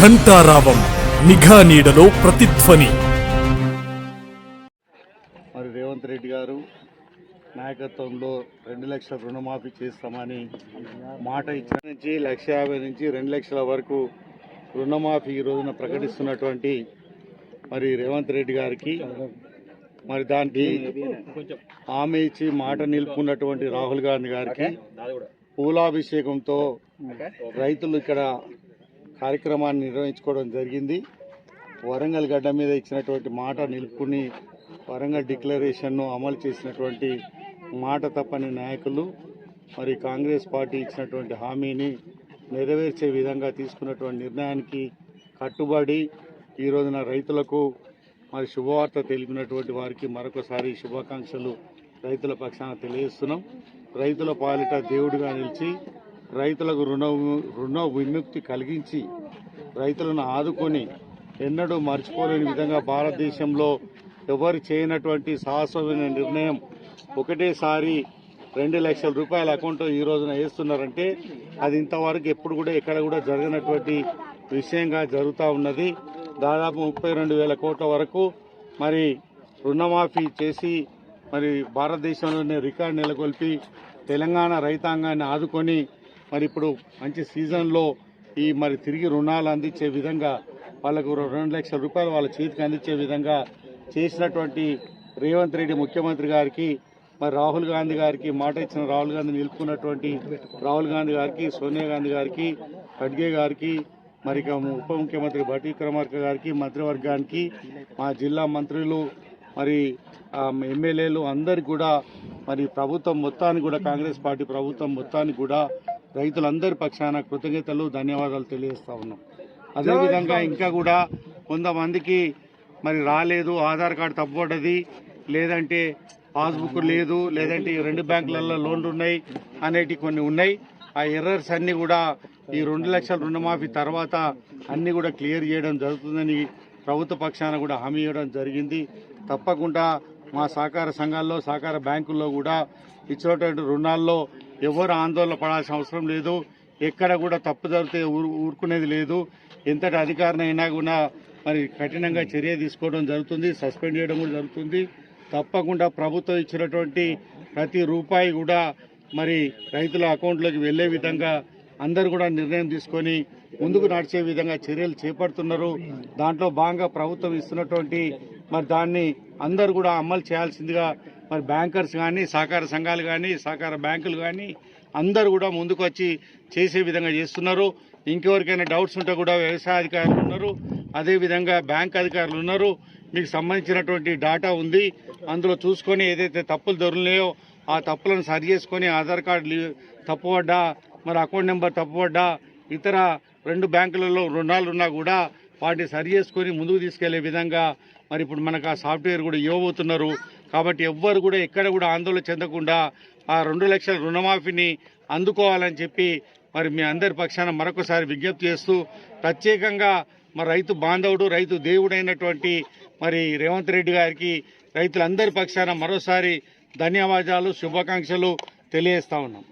ఘంటారావం నిఘా నీడలో ప్రతిధ్వని. మరి రేవంత్ రెడ్డి గారు నాయకత్వంలో రెండు లక్షల రుణమాఫీ చేస్తామని మాట ఇచ్చిన నుంచి లక్ష యాభై నుంచి రెండు లక్షల వరకు రుణమాఫీ ఈ రోజున ప్రకటిస్తున్నటువంటి మరి రేవంత్ రెడ్డి గారికి మరి దానికి హామీ ఇచ్చి మాట నిలుపుకున్నటువంటి రాహుల్ గాంధీ గారికి పూలాభిషేకంతో రైతులు ఇక్కడ కార్యక్రమాన్ని నిర్వహించుకోవడం జరిగింది. వరంగల్ గడ్డ మీద ఇచ్చినటువంటి మాట నిలుపుకుని వరంగల్ డిక్లరేషన్ను అమలు చేసినటువంటి మాట తప్పని నాయకులు మరి కాంగ్రెస్ పార్టీ ఇచ్చినటువంటి హామీని నెరవేర్చే విధంగా తీసుకున్నటువంటి నిర్ణయానికి కట్టుబడి ఈ రోజున రైతులకు మరి శుభవార్త తెలిపినటువంటి వారికి మరొకసారి శుభాకాంక్షలు రైతుల పక్షాన తెలియజేస్తున్నాం. రైతుల పాలిట దేవుడిగా నిలిచి రైతులకు రుణ రుణ విముక్తి కలిగించి రైతులను ఆదుకొని ఎన్నడూ మర్చిపోలేని విధంగా భారతదేశంలో ఎవరు చేయనటువంటి సాహసమైన నిర్ణయం ఒకటేసారి రెండు లక్షల రూపాయల అకౌంట్ ఈ రోజున వేస్తున్నారంటే అది ఇంతవరకు ఎప్పుడు కూడా ఎక్కడ కూడా జరగనటువంటి విషయంగా జరుగుతూ ఉన్నది. దాదాపు ముప్పై రెండు వేల కోట్ల వరకు మరి రుణమాఫీ చేసి మరి భారతదేశంలోనే రికార్డు నెలకొల్పి తెలంగాణ రైతాంగాన్ని ఆదుకొని మరి ఇప్పుడు మంచి సీజన్లో ఈ మరి తిరిగి రుణాలు అందించే విధంగా వాళ్ళకు రెండు లక్షల రూపాయలు వాళ్ళ చేతికి అందించే విధంగా చేసినటువంటి రేవంత్ రెడ్డి ముఖ్యమంత్రి గారికి మరి రాహుల్ గాంధీ గారికి మాట ఇచ్చిన రాహుల్ గాంధీ నిలుపుకున్నటువంటి రాహుల్ గాంధీ గారికి సోనియా గాంధీ గారికి ఖడ్గే గారికి మరి ఉప ముఖ్యమంత్రి భట్టి విక్రమార్క గారికి మంత్రివర్గానికి మా జిల్లా మంత్రులు మరి ఎమ్మెల్యేలు అందరికి కూడా మరి ప్రభుత్వం మొత్తానికి కూడా కాంగ్రెస్ పార్టీ ప్రభుత్వం మొత్తానికి కూడా రైతులందరి పక్షాన కృతజ్ఞతలు ధన్యవాదాలు తెలియజేస్తా ఉన్నాం. అదేవిధంగా ఇంకా కూడా కొంతమందికి మరి రాలేదు ఆధార్ కార్డు తప్పబడ్డది లేదంటే పాస్బుక్ లేదు లేదంటే ఈ రెండు బ్యాంకులలో లోన్లు ఉన్నాయి అనేటి కొన్ని ఉన్నాయి. ఆ ఎర్రర్స్ అన్ని కూడా ఈ రెండు లక్షల రుణమాఫీ తర్వాత అన్ని కూడా క్లియర్ చేయడం జరుగుతుందని ప్రభుత్వ పక్షాన కూడా హామీ ఇవ్వడం జరిగింది. తప్పకుండా మా సహకార సంఘాల్లో సహకార బ్యాంకుల్లో కూడా ఇచ్చినటువంటి రుణాల్లో ఎవరు ఆందోళన పడాల్సిన అవసరం లేదు. ఎక్కడ కూడా తప్పు జరిగితే ఊరుకునేది లేదు. ఎంతటి అధికారం అయినా కూడా మరి కఠినంగా చర్య తీసుకోవడం జరుగుతుంది సస్పెండ్ చేయడం కూడా జరుగుతుంది. తప్పకుండా ప్రభుత్వం ఇచ్చినటువంటి ప్రతి రూపాయి కూడా మరి రైతుల అకౌంట్లోకి వెళ్ళే విధంగా అందరూ కూడా నిర్ణయం తీసుకొని ముందుకు నడిచే విధంగా చర్యలు చేపడుతున్నారు. దాంట్లో భాగంగా ప్రభుత్వం ఇస్తున్నటువంటి మరి దాన్ని అందరూ కూడా అమలు చేయాల్సిందిగా మరి బ్యాంకర్స్ కానీ సహకార సంఘాలు కానీ సహకార బ్యాంకులు కానీ అందరూ కూడా ముందుకు వచ్చి చేసే విధంగా చేస్తున్నారు. ఇంకెవరికైనా డౌట్స్ ఉంటే కూడా వ్యవసాయ అధికారులు ఉన్నారు. అదేవిధంగా బ్యాంక్ అధికారులు ఉన్నారు. మీకు సంబంధించినటువంటి డాటా ఉంది. అందులో చూసుకొని ఏదైతే తప్పులు దొరికినాయో ఆ తప్పులను సరి చేసుకొని ఆధార్ కార్డు తప్పుపడ్డా మరి అకౌంట్ నెంబర్ తప్పుపడ్డా ఇతర రెండు బ్యాంకులలో రుణాలు ఉన్నా కూడా వాటిని సరి చేసుకొని ముందుకు తీసుకెళ్ళే విధంగా మరి ఇప్పుడు మనకు ఆ సాఫ్ట్వేర్ కూడా ఇవ్వబోతున్నారు. కాబట్టి ఎవ్వరు కూడా ఎక్కడ కూడా ఆందోళన చెందకుండా ఆ రెండు లక్షల రుణమాఫీని అందుకోవాలని చెప్పి మరి మీ అందరి పక్షాన మరొకసారి విజ్ఞప్తి చేస్తూ ప్రత్యేకంగా మరి రైతు బాంధవుడు రైతు దేవుడైనటువంటి మరి రేవంత్ రెడ్డి గారికి రైతులందరి పక్షాన మరోసారి ధన్యవాదాలు శుభాకాంక్షలు తెలియజేస్తా ఉన్నాం.